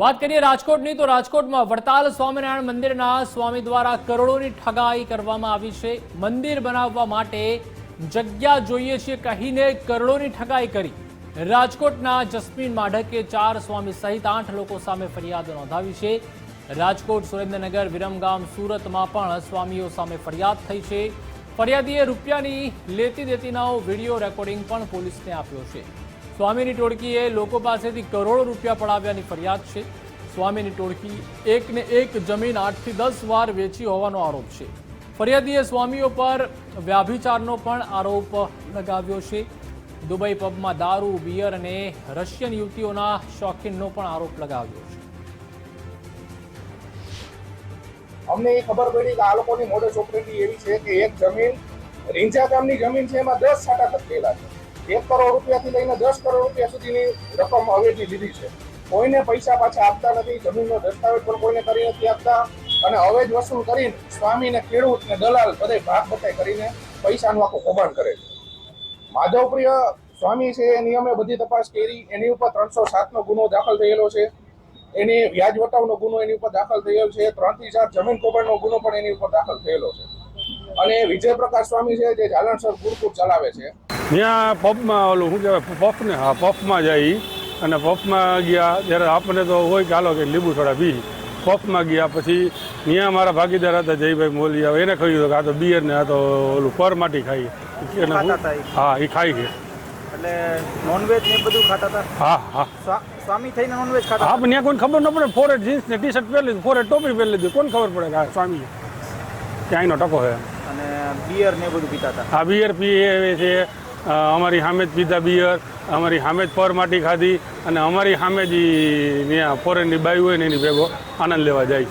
વાત કરીએ રાજકોટની, તો રાજકોટમાં વડતાલ સ્વામિનારાયણ મંદિરના સ્વામી દ્વારા કરોડોની ઠગાઈ કરવામાં આવી છે. મંદિર બનાવવા માટે જગ્યા જોઈએ છે કહીને કરોડોની ઠગાઈ કરી. રાજકોટના જસ્મીન માઢકે ચાર સ્વામી સહિત આઠ લોકો સામે ફરિયાદ નોંધાવી છે. રાજકોટ, સુરેન્દ્રનગર, વિરમગામ, સુરતમાં પણ સ્વામીઓ સામે ફરિયાદ થઈ છે. ફરિયાદીએ રૂપિયાની લેતી દેતીનો વીડિયો રેકોર્ડિંગ પણ પોલીસને આપ્યો છે. સ્વામીની ટોળકીએ લોકો પાસેથી કરોડો રૂપિયા પડાવ્યાની ફરિયાદ છે. સ્વામીની ટોળકી એકને એક જમીન આઠથી દસ વાર વેચી હોવાનો આરોપ છે. ફરિયાદીએ સ્વામીઓ પર વ્યાભિચારનો પણ આરોપ લગાવ્યો છે. દુબઈ પબમાં દારૂ, બિયર અને રશિયન યુવતીઓના શોખીનનો પણ આરોપ લગાવ્યો છે. અમને એ ખબર પડી કે આ લોકોની મોડસ ઓપરેટી એવી છે કે એક જમીન રીંજા ગામની જમીન છે, એમાં દસ સાટા તકેલા છે. એક કરોડ રૂપિયાથી લઈને દસ કરોડ રૂપિયા સુધીની રકમ અવેજી લીધી છે. કોઈને પૈસા પાછા આપતા નથી, જમીનનો દસ્તાવેજ પણ કોઈને કરી નથી આપતા. અને અવેજ વસૂલ કરીને સ્વામીને, ખેડૂત ને દલાલ બધે ભાગ બટાઈ કરીને પૈસાનું આખું કૌભાંડ કરે છે. માધવપ્રિય સ્વામી છે એની અમે બધી તપાસ કરી, એની ઉપર ત્રણસો સાતનો ગુનો દાખલ થયેલો છે. એની વ્યાજ વટાવનો ગુનો એની ઉપર દાખલ થયેલો છે. ત્રણથી ચાર જમીન કૌભાંડનો ગુનો પણ એની ઉપર દાખલ થયેલો છે. અને વિજય પ્રકાશ સ્વામી છે જે જાલણસર ગુરુકુળ ચલાવે છે. ત્યાં પબમાં ઓલું શું કહેવાય પફને હા પફમાં જાય. અને પફમાં ગયા જ્યારે આપણને તો હોય કે હાલો કે લીંબુ થોડા બી પફમાં ગયા પછી ત્યાં મારા ભાગીદાર હતા જયભાઈ મોલિયા એને કહ્યું કે આ તો બિયર ને આ તો ઓલું પર માટી ખાઈ. હું- એ? ખાઈ છે. એટલે નોનવેજ ને એ બધું ખાતા હતા? હા હા. સ્વામી થઈને નોનવેજ ખાતા હા પણ ત્યાં કોઈને ખબર ન પડે ફોરેટ જીન્સ ને ટી શર્ટ પહેરી લીધું ફોરેટ ટોપી પહેરી લીધી. કોને ખબર પડે કે સ્વામી ક્યાંયનો ત્યાં ટકો અને બિયર ને બધું પીતા હતા? આ બિયર પીએ છે. અમારી સામે જ પીધા બિયર અમારી સામે પર માટી ખાધી અને અમારી સામે જ ફોરેનની બાઈ હોય ને એની ભેગો આનંદ લેવા જાય